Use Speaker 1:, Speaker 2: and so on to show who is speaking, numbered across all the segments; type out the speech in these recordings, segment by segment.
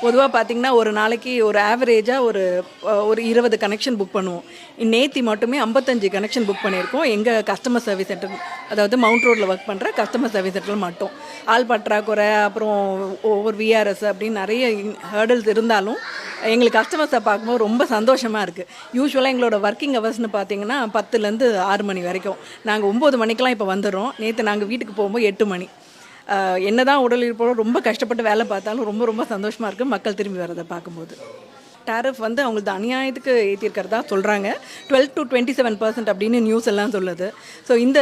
Speaker 1: பொதுவாக பார்த்தீங்கன்னா ஒரு நாளைக்கு ஒரு ஆவரேஜாக ஒரு ஒரு இருபது கனெக்ஷன் புக் பண்ணுவோம். நேத்தி மட்டுமே ஐம்பத்தஞ்சு கனெக்ஷன் புக் பண்ணியிருக்கோம். எங்கள் கஸ்டமர் சர்வீஸ் சென்டர் அதாவது மவுண்ட் ரோட்டில் ஒர்க் பண்ணுற கஸ்டமர் சர்வீஸ் சென்டரில் மட்டும். ஆள் பற்றாக்குறை அப்புறம் ஒவ்வொரு விஆர்எஸ் அப்படின்னு நிறைய ஹேர்டல்ஸ் இருந்தாலும் எங்களுக்கு கஸ்டமர்ஸை பார்க்கும்போது ரொம்ப சந்தோஷமாக இருக்குது யூஸ்வலாக எங்களோட ஒர்க்கிங் ஹவர்ஸ்னு பார்த்தீங்கன்னா பத்துலேருந்து ஆறு மணி வரைக்கும். நாங்கள் ஒம்பது மணிக்கெலாம் இப்போ வந்துடுறோம். நேற்று நாங்கள் வீட்டுக்கு போகும்போது எட்டு மணி. என்னதான் உடல் இருப்போம் ரொம்ப கஷ்டப்பட்டு வேலை பார்த்தாலும் ரொம்ப ரொம்ப சந்தோஷமாக இருக்குது மக்கள் திரும்பி வரதை பார்க்கும்போது. டேரிஃப் வந்து அவங்களுக்கு அநியாயத்துக்கு ஏற்றிருக்கிறதா சொல்கிறாங்க twelve to twenty seven percent அப்படின்னு நியூஸ் எல்லாம் சொல்லுது. ஸோ இந்த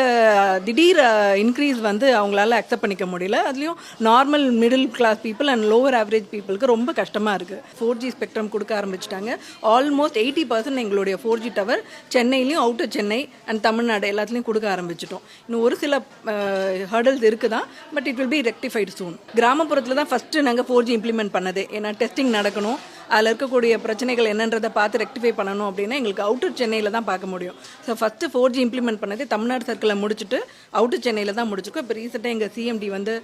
Speaker 1: திடீர் இன்க்ரீஸ் வந்து அவங்களால அக்செப்ட் பண்ணிக்க முடியல. அதுலேயும் normal middle class people and lower average பீப்புளுக்கு ரொம்ப கஷ்டமாக இருக்குது ஃபோர் ஜி ஸ்பெக்ட்ரம் கொடுக்க ஆரம்பிச்சிட்டாங்க. ஆல்மோஸ்ட் எயிட்டி பர்சன்ட் எங்களுடைய ஃபோர் ஜி டவர் சென்னையிலையும் அவுட்டர் சென்னை அண்ட் தமிழ்நாடு எல்லாத்துலேயும் கொடுக்க ஆரம்பிச்சிட்டோம். இன்னும் ஒரு சில ஹர்டல்ஸ் இருக்குதான் but it will be rectified soon கிராமப்புறத்தில் தான் ஃபஸ்ட்டு நாங்கள் ஃபோர் ஜி இம்ப்ளிமெண்ட் பண்ணது. ஏன்னா டெஸ்டிங் நடக்கணும். அதில் இருக்கக்கூடிய பிரச்சனைகள் என்னன்றதை பார்த்து ரெக்டிஃபை பண்ணணும் அப்படின்னா எங்களுக்கு அவுட்டர் சென்னையில் தான் பார்க்க முடியும். So first four G implement பண்ணது தமிழ்நாடு சர்க்கிளில் முடிச்சுட்டு அவுட்டர் சென்னையில் தான் முடிச்சிருக்கோம் இப்போ ரீசெண்டாக எங்கள் சிஎம்டி வந்து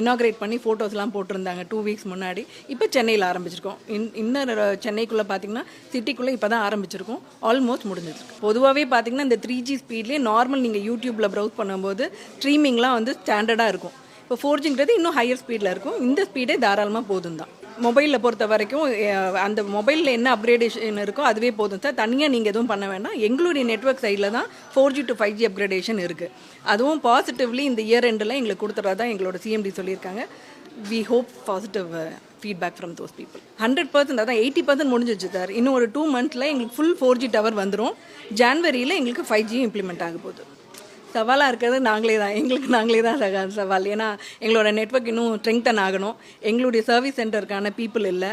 Speaker 1: இனாக்ரேட் பண்ணி ஃபோட்டோஸ்லாம் போட்டிருந்தாங்க டூ வீக்ஸ் முன்னாடி. இப்போ சென்னையில் ஆரம்பிச்சிருக்கோம். இன் இன்னும் சென்னைக்குள்ளே பார்த்தீங்கன்னா சிட்டிக்குள்ளே இப்போ தான் ஆரம்பிச்சிருக்கோம். ஆல்மோஸ்ட் முடிஞ்சிருக்கு. பொதுவாகவே பார்த்தீங்கன்னா இந்த த்ரீ ஜி ஸ்பீட்லேயே நார்மல் நீங்கள் யூடியூப்பில் ப்ரௌஸ் பண்ணும்போது ஸ்ட்ரீமிங்லாம் வந்து ஸ்டாண்டர்டாக இருக்கும். இப்போ ஃபோர் ஜிங்கிறது இன்னும் ஹையர் ஸ்பீடில் இருக்கும். இந்த ஸ்பீடே தாராளமாக போதும் தான் மொபைலில் பொறுத்த வரைக்கும் அந்த மொபைலில் என்ன அப்கிரேடேஷன் இருக்கோ அதுவே போதும் சார். தனியாக நீங்கள் எதுவும் பண்ண வேண்டாம். எங்களுடைய நெட்வொர்க் சைடில் தான் four G to five G upgradation இருக்குது அதுவும் பாசிட்டிவ்லி இந்த இயர் எண்டில் எங்களுக்கு கொடுத்துறதா எங்களோட சிஎம்டி சொல்லியிருக்காங்க. We hope positive feedback from those people hundred percent அதான் எயிட்டி பர்சன்ட் முடிஞ்சிச்சு சார். இன்னும் ஒரு டூ மந்த்ஸில் எங்களுக்கு ஃபுல் ஃபோர் ஜி டவர் வந்துடும் ஜான்வரியில் எங்களுக்கு ஃபைவ் ஜியும் இம்ப்ளிமெண்ட் ஆக போகுது. சவாலாக இருக்கிறது நாங்களே தான். எங்களுக்கு நாங்களே தான் சவால். ஏன்னா எங்களோட நெட்வொர்க் இன்னும் ஸ்ட்ரெங்தன் ஆகணும். எங்களுடைய சர்வீஸ் சென்டருக்கான பீப்புள் இல்லை.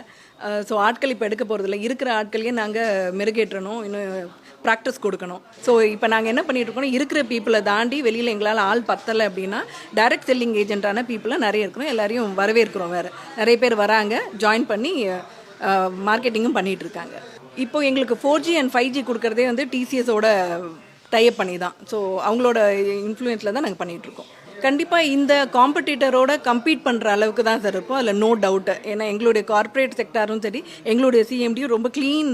Speaker 1: ஸோ ஆட்கள் இப்போ எடுக்க போகிறதில்ல இருக்கிற ஆட்களையே நாங்கள் மெருகேற்றணும். இன்னும் ப்ராக்டிஸ் கொடுக்கணும். ஸோ இப்போ நாங்கள் என்ன பண்ணிட்டு இருக்கோம் இருக்கிற பீப்புளை தாண்டி வெளியில் எங்களால் ஆள் பத்தலை அப்படின்னா டைரக்ட் செல்லிங் ஏஜென்ட்டான பீப்புளை நிறைய இருக்கிறோம் எல்லாரையும் வரவேற்கிறோம் வேறு. நிறைய பேர் வராங்க ஜாயின் பண்ணி மார்க்கெட்டிங்கும் பண்ணிகிட்டு இருக்காங்க. இப்போ எங்களுக்கு four G and five G கொடுக்குறதே வந்து டிசிஎஸோட டைப் பண்ணி தான் ஸோ அவங்களோட இன்ஃப்ளூயன்ஸில் தான் நாங்கள் பண்ணிகிட்ருக்கோம் கண்டிப்பாக இந்த காம்படிட்டரோட கம்பீட் பண்ணுற அளவுக்கு தான் சார் இருப்போம் அதில் நோ டவுட்டு ஏன்னா எங்களுடைய கார்ப்பரேட் செக்டாரும் சரி எங்களுடைய சிஎம்டியும் ரொம்ப க்ளீன்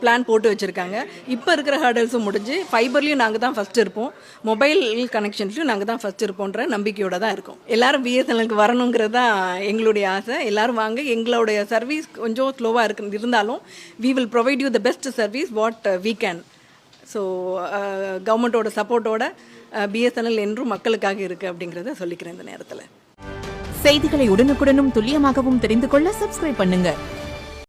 Speaker 1: பிளான் போட்டு வச்சுருக்காங்க. இப்போ இருக்கிற ஹர்டல்ஸும் முடிஞ்சு ஃபைபர்லேயும் நாங்கள் தான் ஃபஸ்ட் இருப்போம். மொபைல் கனெக்ஷன்ஸ்லையும் நாங்கள் தான் ஃபஸ்ட் இருப்போன்ற நம்பிக்கையோட தான் இருக்கோம். எல்லாரும் பிஎஸ்என்எலுக்கு வரணுங்கிறது தான் எங்களுடைய ஆசை. எல்லோரும் வாங்க எங்களுடைய சர்வீஸ் கொஞ்சம் ஸ்லோவாக இருக்கு இருந்தாலும் we will provide you the best service what we can so கவர்மெண்ட்டோட சப்போர்ட்டோட பிஎஸ்என்எல் என்றும் மக்களுக்காக இருக்குது அப்படிங்கிறத சொல்லிக்கிறேன் இந்த நேரத்தில்.
Speaker 2: செய்திகளை உடனுக்குடனும் துல்லியமாகவும் தெரிந்து கொள்ள சப்ஸ்கிரைப் பண்ணுங்க.